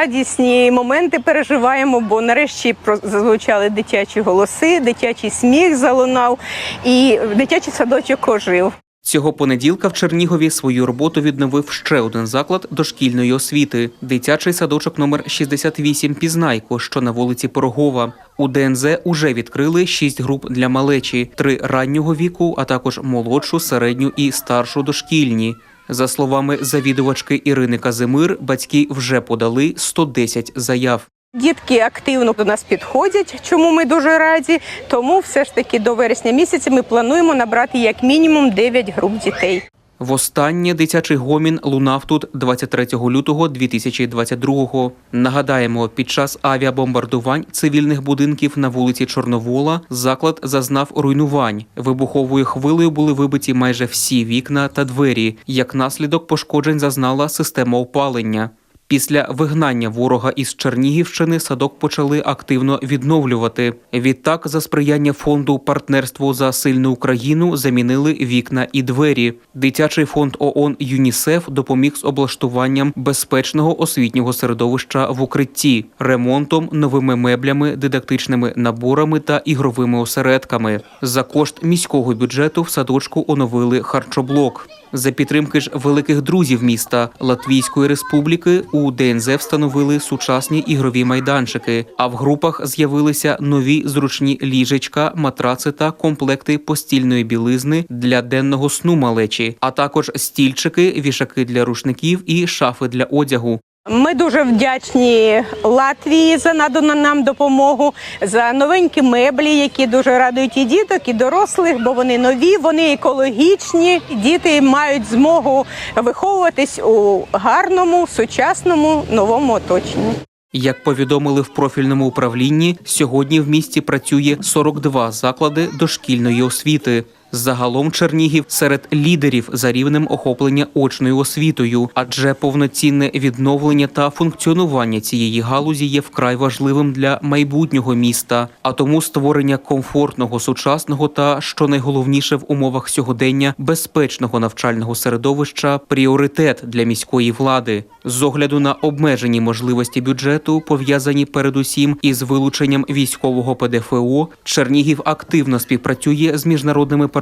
радісні моменти переживаємо, бо нарешті зазвучали дитячі голоси, дитячий сміх залунав і дитячий садочок ожив. Цього понеділка в Чернігові свою роботу відновив ще один заклад дошкільної освіти – дитячий садочок номер 68 Пізнайко, що на вулиці Порогова. У ДНЗ уже відкрили шість груп для малечі, три раннього віку, а також молодшу, середню і старшу дошкільні. За словами завідувачки Ірини Казимир, батьки вже подали 110 заяв. Дітки активно до нас підходять, чому ми дуже раді. Тому все ж таки до вересня місяця ми плануємо набрати як мінімум 9 груп дітей. Востаннє дитячий гомін лунав тут 23 лютого 2022-го. Нагадаємо, під час авіабомбардувань цивільних будинків на вулиці Чорновола заклад зазнав руйнувань. Вибуховою хвилею були вибиті майже всі вікна та двері. Як наслідок пошкоджень зазнала система опалення. Після вигнання ворога із Чернігівщини садок почали активно відновлювати. Відтак, за сприяння фонду партнерство за сильну Україну замінили вікна і двері. Дитячий фонд ООН ЮНІСЕФ допоміг з облаштуванням безпечного освітнього середовища в укритті, ремонтом, новими меблями, дидактичними наборами та ігровими осередками. За кошт міського бюджету в садочку оновили харчоблок. За підтримки ж великих друзів міста Латвійської республіки у ДНЗ встановили сучасні ігрові майданчики. А в групах з'явилися нові зручні ліжечка, матраци та комплекти постільної білизни для денного сну малечі, а також стільчики, вішаки для рушників і шафи для одягу. Ми дуже вдячні Латвії за надану нам допомогу, за новенькі меблі, які дуже радують і діток, і дорослих, бо вони нові, вони екологічні. Діти мають змогу виховуватись у гарному, сучасному новому оточенні. Як повідомили в профільному управлінні, сьогодні в місті працює 42 заклади дошкільної освіти. Загалом Чернігів серед лідерів за рівнем охоплення очною освітою, адже повноцінне відновлення та функціонування цієї галузі є вкрай важливим для майбутнього міста. А тому створення комфортного, сучасного та, що найголовніше в умовах сьогодення, безпечного навчального середовища пріоритет для міської влади. З огляду на обмежені можливості бюджету, пов'язані передусім із вилученням військового ПДФО, Чернігів активно співпрацює з міжнародними партнерами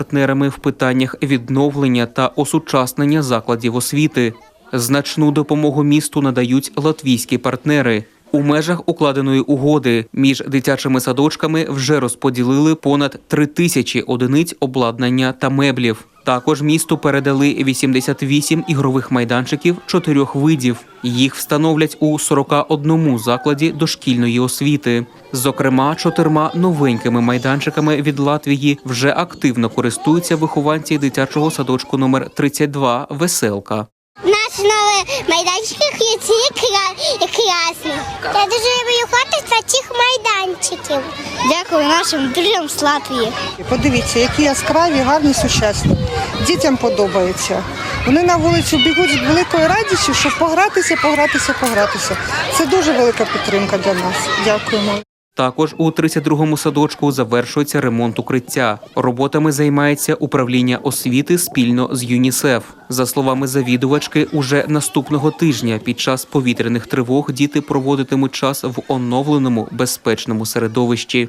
в питаннях відновлення та осучаснення закладів освіти. Значну допомогу місту надають латвійські партнери. У межах укладеної угоди між дитячими садочками вже розподілили понад три тисячі одиниць обладнання та меблів. Також місту передали 88 ігрових майданчиків чотирьох видів. Їх встановлять у 41 закладі дошкільної освіти. Зокрема, чотирма новенькими майданчиками від Латвії вже активно користуються вихованці дитячого садочку номер 32 Веселка. Наші нові майданчики є ці кра- і красні. Я дуже люблю ходити на цих майданчиків. Дякую нашим друзям з Латвії. Подивіться, які яскраві, гарні, сучасні. Дітям подобається. Вони на вулицю бігуть з великою радістю, щоб погратися, погратися, погратися. Це дуже велика підтримка для нас. Дякуємо. Також у 32-му садочку завершується ремонт укриття. Роботами займається управління освіти спільно з ЮНІСЕФ. За словами завідувачки, уже наступного тижня під час повітряних тривог діти проводитимуть час в оновленому безпечному середовищі.